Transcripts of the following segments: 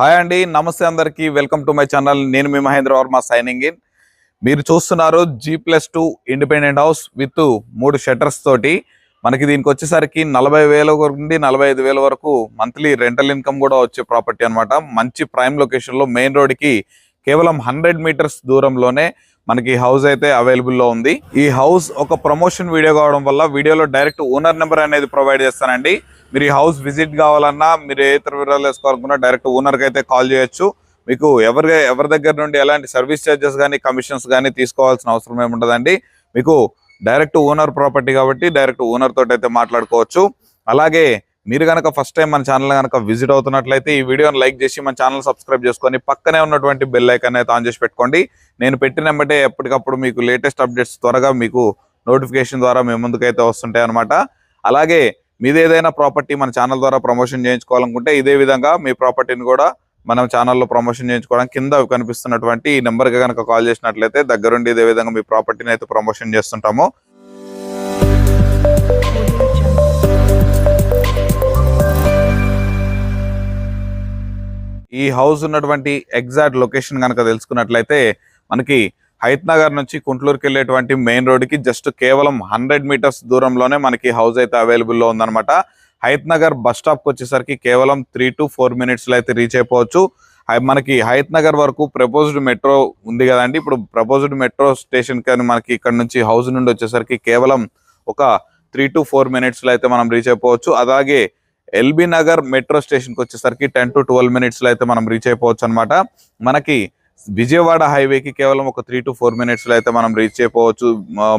Hi అండి నమస్తే అందరికీ. Welcome to my channel. నేను మీ మహేంద్ర వర్మ సైనింగ్ ఇన్. మీరు చూస్తున్నారు G plus two independent house with మూడు షట్టర్స్ తోటి. మనకి దీనికి వచ్చేసరికి నలభై వేల నుండి నలభై ఐదు వేల వరకు మంత్లీ రెంటల్ ఇన్కమ్ కూడా వచ్చే ప్రాపర్టీ అన్నమాట. మంచి ప్రైమ్ లొకేషన్లో మెయిన్ రోడ్కి కేవలం హండ్రెడ్ మీటర్స్ దూరంలోనే మనకి హౌస్ అయితే అవైలబుల్లో ఉంది. ఈ హౌస్ ఒక ప్రమోషన్ వీడియో కావడం వల్ల వీడియోలో డైరెక్ట్ ఓనర్ నెంబర్ అనేది ప్రొవైడ్ చేస్తానండి. మీరు ఈ హౌస్ విజిట్ కావాలన్నా మీరు ఏ ఇతర వివరాలు వేసుకోవాలనుకున్నా డైరెక్ట్ ఓనర్కి అయితే కాల్ చేయొచ్చు. మీకు ఎవరి ఎవరి దగ్గర నుండి ఎలాంటి సర్వీస్ ఛార్జెస్ కానీ కమిషన్స్ కానీ తీసుకోవాల్సిన అవసరం ఏముండదండి మీకు డైరెక్ట్ ఓనర్ ప్రాపర్టీ కాబట్టి డైరెక్ట్ ఓనర్ తోటి అయితే మాట్లాడుకోవచ్చు. అలాగే మీరు కనుక ఫస్ట్ టైం మన ఛానల్ కనుక విజిట్ అవుతున్నట్లయితే ఈ వీడియోని లైక్ చేసి మన ఛానల్ సబ్స్క్రైబ్ చేసుకొని పక్కనే ఉన్నటువంటి బెల్ ఐకాన్ అయితే ఆన్ చేసి పెట్టుకోండి. నేను పెట్టిన ఎప్పటికప్పుడు మీకు లేటెస్ట్ అప్డేట్స్ త్వరగా మీకు నోటిఫికేషన్ ద్వారా మీ ముందుకైతే వస్తుంటాయి అనమాట అలాగే మీది ఏదైనా ప్రాపర్టీ మన ఛానల్ ద్వారా ప్రమోషన్ చేయించుకోవాలనుకుంటే ఇదే విధంగా మీ ప్రాపర్టీని కూడా మనం ఛానల్లో ప్రమోషన్ చేయించుకోవడానికి కింద కనిపిస్తున్నటువంటి ఈ నెంబర్కి కనుక కాల్ చేసినట్లయితే దగ్గరుండి ఇదే విధంగా మీ ప్రాపర్టీని అయితే ప్రమోషన్ చేస్తుంటాము. ఈ హౌస్ ఉన్నటువంటి ఎగ్జాక్ట్ లొకేషన్ కనుక తెలుసుకున్నట్లయితే మనకి హైత్ నగర్ నుంచి కుంట్లూరుకి వెళ్ళేటువంటి మెయిన్ రోడ్కి జస్ట్ కేవలం హండ్రెడ్ మీటర్స్ దూరంలోనే మనకి హౌస్ అయితే అవైలబుల్లో ఉందనమాట హైత్ నగర్ బస్ స్టాప్కి వచ్చేసరికి కేవలం త్రీ టు ఫోర్ మినిట్స్లో అయితే రీచ్ అయిపోవచ్చు. మనకి హైత్ నగర్ వరకు ప్రపోజ్డ్ మెట్రో ఉంది కదండి. ఇప్పుడు ప్రపోజ్డ్ మెట్రో స్టేషన్ కానీ మనకి ఇక్కడ నుంచి హౌస్ నుండి వచ్చేసరికి కేవలం ఒక త్రీ టు ఫోర్ మినిట్స్లో అయితే మనం రీచ్ అయిపోవచ్చు. అలాగే ఎల్బీ నగర్ మెట్రో స్టేషన్కి వచ్చేసరికి టెన్ టు ట్వెల్వ్ మినిట్స్లో అయితే మనం రీచ్ అయిపోవచ్చు అనమాట మనకి విజయవాడ హైవేకి కేవలం ఒక త్రీ టు ఫోర్ మినిట్స్లో అయితే మనం రీచ్ అయిపోవచ్చు.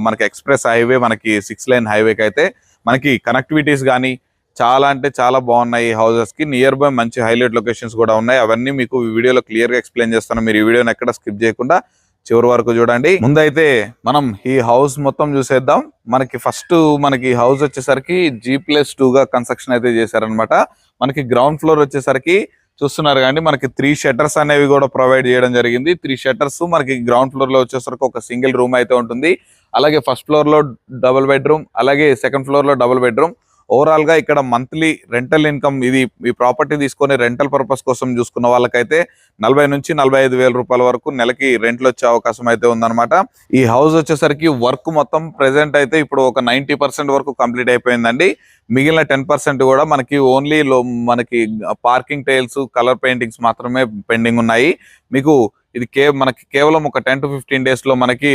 మనకి ఎక్స్ప్రెస్ హైవే మనకి సిక్స్ లైన్ హైవేకి అయితే మనకి కనెక్టివిటీస్ కానీ చాలా అంటే చాలా బాగున్నాయి ఈ హౌసెస్కి. నియర్ బై మంచి హైలైట్ లొకేషన్స్ కూడా ఉన్నాయి. అవన్నీ మీకు ఈ వీడియోలో క్లియర్గా ఎక్స్ప్లెయిన్ చేస్తాను. మీరు ఈ వీడియోని ఎక్కడ స్కిప్ చేయకుండా చివరి వరకు చూడండి. ముందైతే మనం ఈ హౌస్ మొత్తం చూసేద్దాం. మనకి ఫస్ట్ మనకి హౌస్ వచ్చేసరికి జీ ప్లస్ టూ గా కన్స్ట్రక్షన్ అయితే చేశారనమాట మనకి గ్రౌండ్ ఫ్లోర్ వచ్చేసరికి చూస్తున్నారు కానీ మనకి త్రీ షట్టర్స్ అనేవి కూడా ప్రొవైడ్ చేయడం జరిగింది. త్రీ షట్టర్స్ మనకి గ్రౌండ్ ఫ్లోర్లో వచ్చేసరికి ఒక సింగిల్ రూమ్ అయితే ఉంటుంది. అలాగే ఫస్ట్ ఫ్లోర్లో డబుల్ బెడ్రూమ్ అలాగే సెకండ్ ఫ్లోర్లో డబుల్ బెడ్రూమ్ ఓవరాల్గా ఇక్కడ మంత్లీ రెంటల్ ఇన్కమ్ ఇది ఈ ప్రాపర్టీ తీసుకొని రెంటల్ పర్పస్ కోసం చూసుకున్న వాళ్ళకైతే నలభై నుంచి నలభై ఐదు వేల రూపాయల వరకు నెలకి రెంట్లు వచ్చే అవకాశం అయితే ఉందన్నమాట. ఈ హౌస్ వచ్చేసరికి వర్క్ మొత్తం ప్రెసెంట్ అయితే ఇప్పుడు ఒక నైంటీ పర్సెంట్ వరకు కంప్లీట్ అయిపోయిందండి. మిగిలిన టెన్ పర్సెంట్ కూడా మనకి ఓన్లీ లో మనకి పార్కింగ్ టైల్స్ కలర్ పెయింటింగ్స్ మాత్రమే పెండింగ్ ఉన్నాయి. మీకు ఇది కే మనకి కేవలం ఒక టెన్ టు ఫిఫ్టీన్ డేస్లో మనకి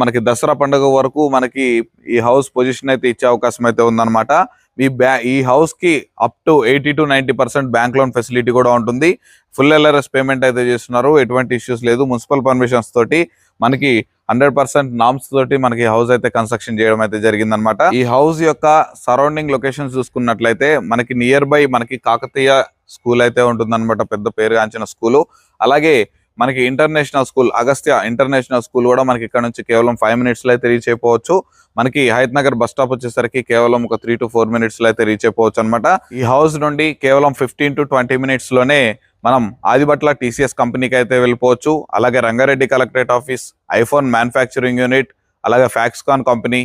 మనకి దసరా పండుగ వరకు మనకి ఈ హౌస్ పొజిషన్ అయితే ఇచ్చే అవకాశం అయితే ఉందన్నమాట. మీ బ్యా ఈ హౌస్కి up to eighty to ninety percent bank loan facility కూడా ఉంటుంది. ఫుల్ ఎల్ఆర్ఎస్ పేమెంట్ అయితే చేస్తున్నారు. ఎటువంటి ఇష్యూస్ లేదు. మున్సిపల్ పర్మిషన్స్ తోటి మనకి హండ్రెడ్ పర్సెంట్ నామ్స్ తోటి మనకి హౌస్ అయితే కన్స్ట్రక్షన్ చేయడం అయితే జరిగిందనమాట ఈ హౌస్ యొక్క సరౌండింగ్ లొకేషన్స్ చూసుకున్నట్లయితే మనకి నియర్ బై మనకి కాకతీయ స్కూల్ అయితే ఉంటుందన్నమాట. పెద్ద పేరుగాంచిన స్కూల్. అలాగే మనకి international school Agastya international school కూడా మనకి ఇక్కడ నుంచి కేవలం ఫైవ్ మినిట్స్లో అయితే రీచ్ అయిపోవచ్చు. మనకి హైత్ నగర్ బస్ స్టాప్ వచ్చేసరికి కేవలం ఒక త్రీ టు ఫోర్ మినిట్స్లో అయితే రీచ్ అయిపోవచ్చు అనమాట ఈ హౌస్ నుండి కేవలం ఫిఫ్టీన్ టు ట్వంటీ మినిట్స్లోనే మనం ఆదిబట్ల టీసీఎస్ కంపెనీకి అయితే వెళ్ళిపోవచ్చు. అలాగే Rangareddy collectorate office iPhone manufacturing unit అలాగే ఫ్యాక్స్కాన్ కంపెనీ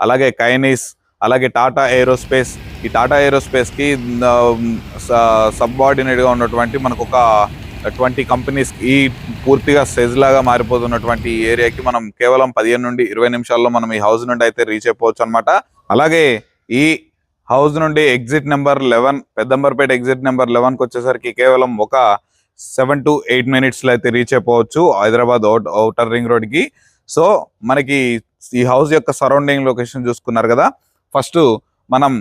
అలాగే కైనీస్ అలాగే టాటా ఏరోస్పేస్ ఈ టాటా ఏరోస్పేస్కి కి సబ్ఆర్డినేట్గా ఉన్నటువంటి మనకు ఒక ట్వంటీ కంపెనీస్ ఈ పూర్తిగా సెజ్ లాగా మారిపోతున్నటువంటి ఈ ఏరియాకి మనం కేవలం పదిహేను నుండి ఇరవై నిమిషాల్లో మనం ఈ హౌస్ నుండి అయితే రీచ్ అయిపోవచ్చు అనమాట అలాగే ఈ హౌస్ నుండి exit number eleven Peddamberpet exit number లెవెన్కి వచ్చేసరికి కేవలం ఒక సెవెన్ టు ఎయిట్ మినిట్స్లో అయితే రీచ్ అయిపోవచ్చు హైదరాబాద్ అవుట్ అవుటర్ రింగ్ రోడ్కి. సో మనకి ఈ హౌస్ యొక్క సరౌండింగ్ లొకేషన్ చూసుకున్నారు కదా. ఫస్ట్ మనం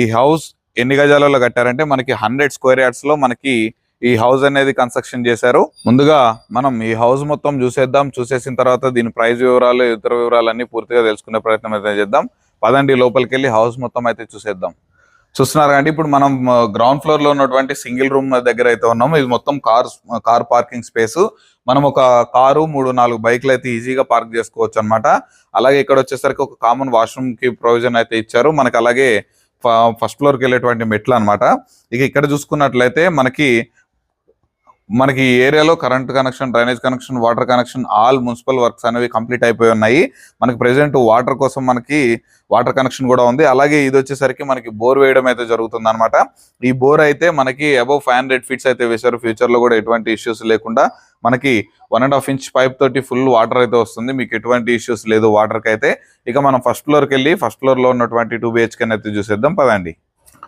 ఈ హౌస్ ఎన్ని గజాలలో కట్టారంటే మనకి హండ్రెడ్ స్క్వేర్ యార్డ్స్లో మనకి ఈ హౌస్ అనేది కన్స్ట్రక్షన్ చేశారు. ముందుగా మనం ఈ హౌస్ మొత్తం చూసేద్దాం. చూసేసిన తర్వాత దీని ప్రైస్ వివరాలు ఇతర వివరాలు అన్ని పూర్తిగా తెలుసుకునే ప్రయత్నం అయితే చేద్దాం. పదండి లోపలికి వెళ్ళి హౌస్ మొత్తం అయితే చూసేద్దాం. చూస్తున్నారు కండి ఇప్పుడు మనం గ్రౌండ్ ఫ్లోర్లో ఉన్నటువంటి సింగిల్ రూమ్ దగ్గర అయితే ఉన్నాం. ఇది మొత్తం కార్ కార్ పార్కింగ్ స్పేస్. మనం ఒక కారు మూడు నాలుగు బైక్లు అయితే ఈజీగా పార్క్ చేసుకోవచ్చు అన్నమాట. అలాగే ఇక్కడ వచ్చేసరికి ఒక కామన్ వాష్రూమ్కి ప్రొవిజన్ అయితే ఇచ్చారు. మనకి అలాగే ఫస్ట్ ఫ్లోర్కి వెళ్ళేటువంటి మెట్లు అన్నమాట. ఇక ఇక్కడ చూసుకున్నట్లయితే మనకి మనకి ఈ ఏరియాలో current connection drainage connection water connection all municipal works అనేవి కంప్లీట్ అయిపోయి ఉన్నాయి. మనకి ప్రెసెంట్ వాటర్ కోసం మనకి వాటర్ కనెక్షన్ కూడా ఉంది. అలాగే ఇది వచ్చేసరికి మనకి బోర్ వేయడం అయితే జరుగుతుంది అనమాట ఈ బోర్ అయితే మనకి అబౌవ్ ఫైవ్ హండ్రెడ్ ఫీట్స్ అయితే వేశారు. ఫ్యూచర్లో కూడా ఎటువంటి ఇష్యూస్ లేకుండా మనకి one and half inch pipe తోటి ఫుల్ వాటర్ అయితే వస్తుంది. మీకు ఎటువంటి ఇష్యూస్ లేదు వాటర్కి అయితే. ఇక మనం ఫస్ట్ ఫ్లోర్కి వెళ్ళి ఫస్ట్ ఫ్లోర్లో ఉన్నటువంటి టూ బిహెచ్కే అయితే చూసేద్దాం. పదండి.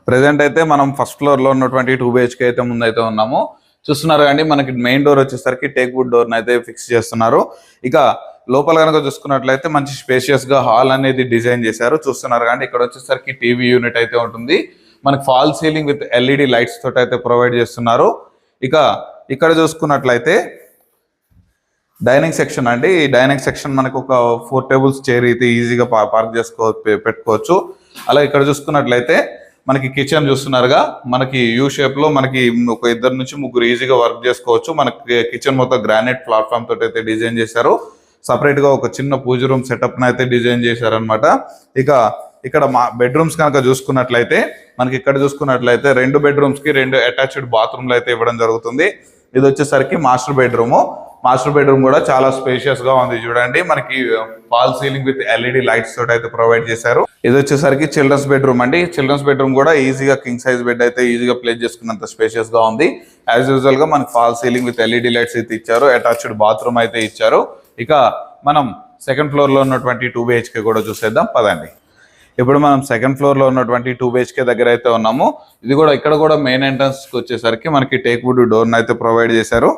ప్రెసెంట్ అయితే మనం ఫస్ట్ ఫ్లోర్లో ఉన్నటువంటి టూ బిహెచ్కే అయితే ముందైతే ఉన్నాము. చూస్తున్నారు కానీ మనకి మెయిన్ డోర్ వచ్చేసరికి టేక్ వుడ్ డోర్ అయితే ఫిక్స్ చేస్తున్నారు. ఇక లోపల కనుక చూసుకున్నట్లయితే మంచి స్పేషియస్గా హాల్ అనేది డిజైన్ చేశారు. చూస్తున్నారు కానీ ఇక్కడ వచ్చేసరికి టీవీ యూనిట్ అయితే ఉంటుంది. మనకి fall ceiling with LED lights తోటి అయితే ప్రొవైడ్ చేస్తున్నారు. ఇక ఇక్కడ చూసుకున్నట్లయితే డైనింగ్ సెక్షన్ అండి. ఈ డైనింగ్ సెక్షన్ మనకు ఒక ఫోర్ టేబుల్స్ చైర్ అయితే ఈజీగా పార్క్ చేసుకో పెట్టుకోవచ్చు. అలా ఇక్కడ చూసుకున్నట్లయితే మనకి కిచెన్ చూస్తున్నారుగా. మనకి యూ షేప్లో మనకి ఒక ఇద్దరు నుంచి ముగ్గురు ఈజీగా వర్క్ చేసుకోవచ్చు. మనకి కిచెన్ మొత్తం గ్రానైట్ ప్లాట్ఫామ్ తోటి అయితే డిజైన్ చేశారు. సపరేట్గా ఒక చిన్న పూజ రూమ్ సెటప్ అయితే డిజైన్ చేశారనమాట ఇక ఇక్కడ మా బెడ్రూమ్స్ కనుక చూసుకున్నట్లయితే మనకి ఇక్కడ చూసుకున్నట్లయితే రెండు బెడ్రూమ్స్కి రెండు అటాచ్డ్ బాత్రూమ్లు అయితే ఇవ్వడం జరుగుతుంది. ఇది వచ్చేసరికి మాస్టర్ బెడ్రూమ్ మాస్టర్ బెడ్రూమ్ కూడా చాలా స్పేషియస్గా ఉంది. చూడండి మనకి fall ceiling with LED lights తోటి అయితే ప్రొవైడ్ చేశారు. ఇది వచ్చేసరికి చిల్డ్రన్స్ బెడ్రూమ్ అండి. చిల్డ్రన్స్ బెడ్రూమ్ కూడా ఈజీగా కింగ్ సైజ్ బెడ్ అయితే ఈజీగా ప్లేస్ చేసుకున్నంత స్పేషియస్గా ఉంది. యాజ్ యూజువల్గా మనకి fall ceiling with LED lights అయితే ఇచ్చారు. అటాచ్డ్ బాత్రూమ్ అయితే ఇచ్చారు. ఇక మనం సెకండ్ ఫ్లోర్లో ఉన్నటువంటి టూ బిహెచ్కే కూడా చూసేద్దాం. పదండి. ఇప్పుడు మనం సెకండ్ ఫ్లోర్లో ఉన్నటువంటి టూ బిహెచ్కే దగ్గర అయితే ఉన్నాము. ఇది కూడా ఇక్కడ కూడా మెయిన్ ఎంట్రన్స్కి వచ్చేసరికి మనకి టేక్ వుడ్ డోర్ అయితే ప్రొవైడ్ చేశారు.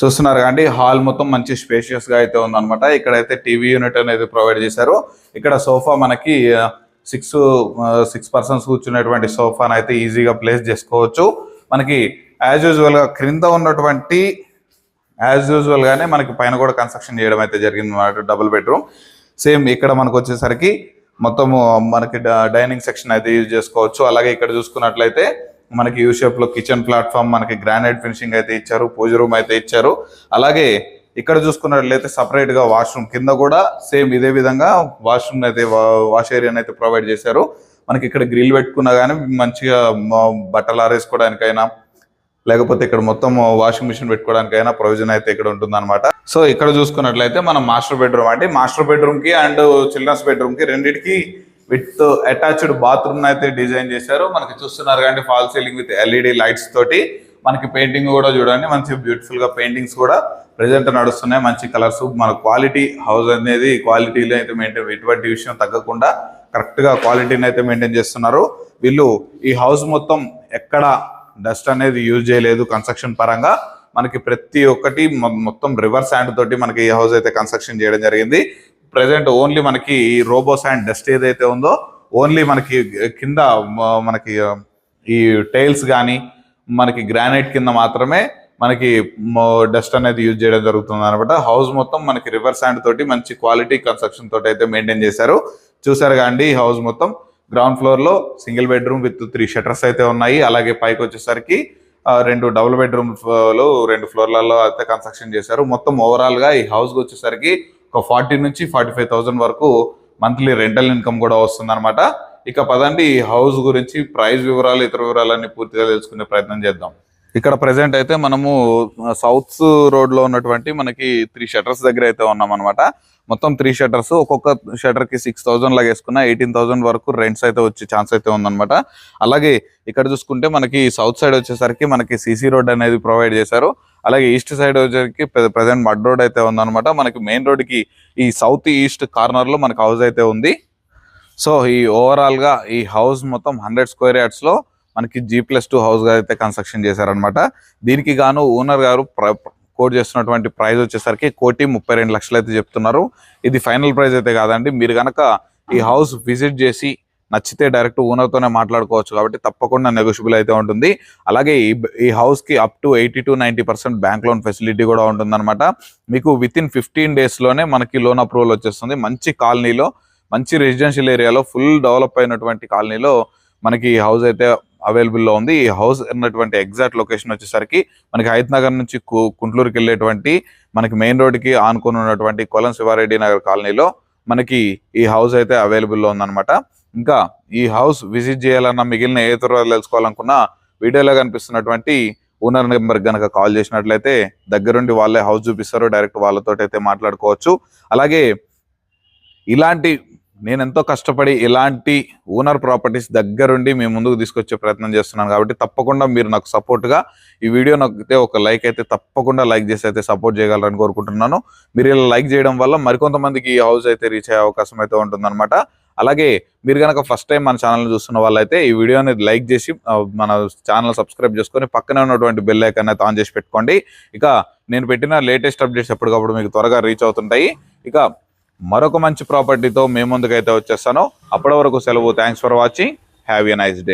చూస్తున్నారు కండి హాల్ మొత్తం మంచి స్పేషియస్గా అయితే ఉందన్నమాట. ఇక్కడైతే టీవీ యూనిట్ అనేది ప్రొవైడ్ చేశారు. ఇక్కడ సోఫా మనకి సిక్స్ సిక్స్ పర్సన్స్ కూర్చునేటువంటి సోఫాను అయితే ఈజీగా ప్లేస్ చేసుకోవచ్చు. మనకి యాజ్ యూజువల్గా క్రింద ఉన్నటువంటి యాజ్ యూజువల్ గానే మనకి పైన కూడా కన్స్ట్రక్షన్ చేయడం అయితే జరిగింది అన్నమాట డబుల్ బెడ్రూమ్ సేమ్ ఇక్కడ మనకు వచ్చేసరికి మొత్తము మనకి డైనింగ్ సెక్షన్ అయితే యూజ్ చేసుకోవచ్చు. అలాగే ఇక్కడ చూసుకున్నట్లయితే మనకి యూషేప్లో కిచెన్ ప్లాట్ఫామ్ మనకి గ్రానైట్ ఫినిషింగ్ అయితే ఇచ్చారు పూజ రూమ్ అయితే ఇచ్చారు. అలాగే ఇక్కడ చూసుకున్నట్లయితే సపరేట్గా వాష్రూమ్ కింద కూడా సేమ్ ఇదే విధంగా వాష్రూమ్ అయితే వాష్ ఏరియాని అయితే ప్రొవైడ్ చేశారు. మనకి ఇక్కడ గ్రిల్ పెట్టుకున్నా కానీ మంచిగా బట్టలు ఆరేసుకోవడానికైనా లేకపోతే ఇక్కడ మొత్తం వాషింగ్ మిషన్ పెట్టుకోవడానికైనా ప్రొవిజన్ అయితే ఇక్కడ ఉంటుందన్నమాట. సో ఇక్కడ చూసుకున్నట్లయితే మనం మాస్టర్ బెడ్రూమ్ అంటే మాస్టర్ బెడ్రూమ్కి అండ్ చిల్డ్రన్స్ బెడ్రూమ్కి రెండింటికి విత్ అటాచ్డ్ బాత్రూమ్ అయితే డిజైన్ చేశారు. మనకి చూస్తున్నారు కానీ fall ceiling with LED lights తోటి. మనకి పెయింటింగ్ కూడా చూడండి మంచి బ్యూటిఫుల్గా పెయింటింగ్స్ కూడా ప్రజెంట్ నడుస్తున్నాయి. మంచి కలర్స్ మన క్వాలిటీ హౌస్ అనేది క్వాలిటీలో అయితే మెయింటైన్ ఎటువంటి విషయం తగ్గకుండా కరెక్ట్గా క్వాలిటీని అయితే మెయింటైన్ చేస్తున్నారు. వీళ్ళు ఈ హౌస్ మొత్తం ఎక్కడ డస్ట్ అనేది యూజ్ చేయలేదు కన్స్ట్రక్షన్ పరంగా. మనకి ప్రతి ఒక్కటి మొత్తం రివర్స్ హ్యాండ్ తోటి మనకి ఈ హౌస్ అయితే కన్స్ట్రక్షన్ చేయడం జరిగింది. ప్రజెంట్ ఓన్లీ మనకి ఈ అండ్ డస్ట్ ఏదైతే ఉందో ఓన్లీ మనకి కింద మనకి ఈ టైల్స్ కానీ మనకి గ్రానైట్ కింద మాత్రమే మనకి డస్ట్ అనేది యూజ్ చేయడం జరుగుతుంది అనమాట హౌస్ మొత్తం మనకి రివర్ శాండ్ తోటి మంచి క్వాలిటీ కన్స్ట్రక్షన్ తోటి అయితే మెయింటైన్ చేశారు. చూసారు కాండి ఈ హౌస్ మొత్తం గ్రౌండ్ ఫ్లోర్లో single bedroom with three shutters అయితే ఉన్నాయి. అలాగే పైకి వచ్చేసరికి రెండు డబుల్ బెడ్రూమ్లో రెండు ఫ్లోర్లలో అయితే కన్స్ట్రక్షన్ చేశారు. మొత్తం ఓవరాల్గా ఈ హౌస్కి వచ్చేసరికి ఒక ఫార్టీ నుంచి ఫార్టీ ఫైవ్ థౌసండ్ వరకు మంత్లీ రెంటల్ ఇన్కమ్ కూడా వస్తుంది ఇక పదండి ఈ హౌస్ గురించి ప్రైస్ వివరాలు ఇతర వివరాలన్నీ పూర్తిగా తెలుసుకునే ప్రయత్నం చేద్దాం. ఇక్కడ ప్రెసెంట్ అయితే మనము సౌత్ రోడ్లో ఉన్నటువంటి మనకి త్రీ షటర్స్ దగ్గర అయితే ఉన్నాం అనమాట మొత్తం త్రీ షటర్స్ ఒక్కొక్క షటర్కి సిక్స్ థౌసండ్ లాగా వేసుకున్న ఎయిటీన్ థౌసండ్ వరకు రెంట్స్ అయితే వచ్చే ఛాన్స్ అయితే ఉందన్నమాట. అలాగే ఇక్కడ చూసుకుంటే మనకి సౌత్ సైడ్ వచ్చేసరికి మనకి సీసీ రోడ్ అనేది ప్రొవైడ్ చేశారు. అలాగే ఈస్ట్ సైడ్ వచ్చేసరికి ప్రజెంట్ మడ్ రోడ్ అయితే ఉందన్నమాట. మనకి మెయిన్ రోడ్కి ఈ సౌత్ ఈస్ట్ కార్నర్లో మనకు మనకి హౌస్ అయితే ఉంది. సో ఈ ఓవరాల్గా ఈ హౌస్ మొత్తం హండ్రెడ్ స్క్వేర్ యార్డ్స్లో మనకి జీ ప్లస్ టూ హౌస్గా అయితే కన్స్ట్రక్షన్ చేశారనమాట దీనికి గాను ఓనర్ గారు కోట్ చేస్తున్నటువంటి ప్రైస్ వచ్చేసరికి కోటి ముప్పై రెండు లక్షలు అయితే చెప్తున్నారు. ఇది ఫైనల్ ప్రైస్ అయితే కాదండి. మీరు కనుక ఈ హౌస్ విజిట్ చేసి నచ్చితే డైరెక్ట్ ఓనర్తోనే మాట్లాడుకోవచ్చు కాబట్టి తప్పకుండా నెగోషియబుల్ అయితే ఉంటుంది. అలాగే ఈ ఈ హౌస్కి up to eighty to ninety percent bank loan facility కూడా ఉంటుందన్నమాట. మీకు విత్ ఇన్ ఫిఫ్టీన్ డేస్లోనే మనకి లోన్ అప్రూవల్ వచ్చేస్తుంది. మంచి కాలనీలో మంచి రెసిడెన్షియల్ ఏరియాలో ఫుల్ డెవలప్ అయినటువంటి కాలనీలో మనకి ఈ హౌస్ అయితే అవైలబుల్లో ఉంది. ఈ హౌస్ ఉన్నటువంటి ఎగ్జాక్ట్ లొకేషన్ వచ్చేసరికి మనకి హైత్ నగర్ నుంచి కుంట్లూరుకి వెళ్ళేటువంటి మనకి మెయిన్ రోడ్కి ఆనుకుని ఉన్నటువంటి కొలం శివారెడ్డి నగర్ కాలనీలో మనకి ఈ హౌస్ అయితే అవైలబుల్లో ఉందన్నమాట. ఇంకా ఈ హౌస్ విజిట్ చేయాలన్నా మిగిలిన ఏ తరవాత తెలుసుకోవాలనుకున్నా వీడియోలో కనిపిస్తున్నటువంటి ఓనర్ నెంబర్ కనుక కాల్ చేసినట్లయితే దగ్గరుండి వాళ్ళే హౌస్ చూపిస్తారు డైరెక్ట్ వాళ్ళతో అయితే మాట్లాడుకోవచ్చు. అలాగే ఇలాంటి నేను ఎంతో కష్టపడి ఇలాంటి ఓనర్ ప్రాపర్టీస్ దగ్గరుండి మేము ముందుకు తీసుకొచ్చే ప్రయత్నం చేస్తున్నాను కాబట్టి తప్పకుండా మీరు నాకు సపోర్ట్గా ఈ వీడియో నచ్చితే ఒక లైక్ అయితే తప్పకుండా లైక్ చేసి అయితే సపోర్ట్ చేయగలరని కోరుకుంటున్నాను. మీరు ఇలా లైక్ చేయడం వల్ల మరికొంతమందికి ఈ హౌస్ అయితే రీచ్ అయ్యే అవకాశం అయితే ఉంటుందన్నమాట. అలాగే మీరు కనుక ఫస్ట్ టైం మన ఛానల్ చూస్తున్న వాళ్ళైతే ఈ వీడియోని లైక్ చేసి మన ఛానల్ సబ్స్క్రైబ్ చేసుకొని పక్కనే ఉన్నటువంటి బెల్ ఐకన్ అయితే ఆన్ చేసి పెట్టుకోండి. ఇక నేను పెట్టిన లేటెస్ట్ అప్డేట్స్ ఎప్పటికప్పుడు మీకు త్వరగా రీచ్ అవుతుంటాయి. ఇక మరొక మంచి ప్రాపర్టీతో మేము ముందుకైతే వచ్చేస్తాను. అప్పటి వరకు సెలవు. Thanks for watching have a nice day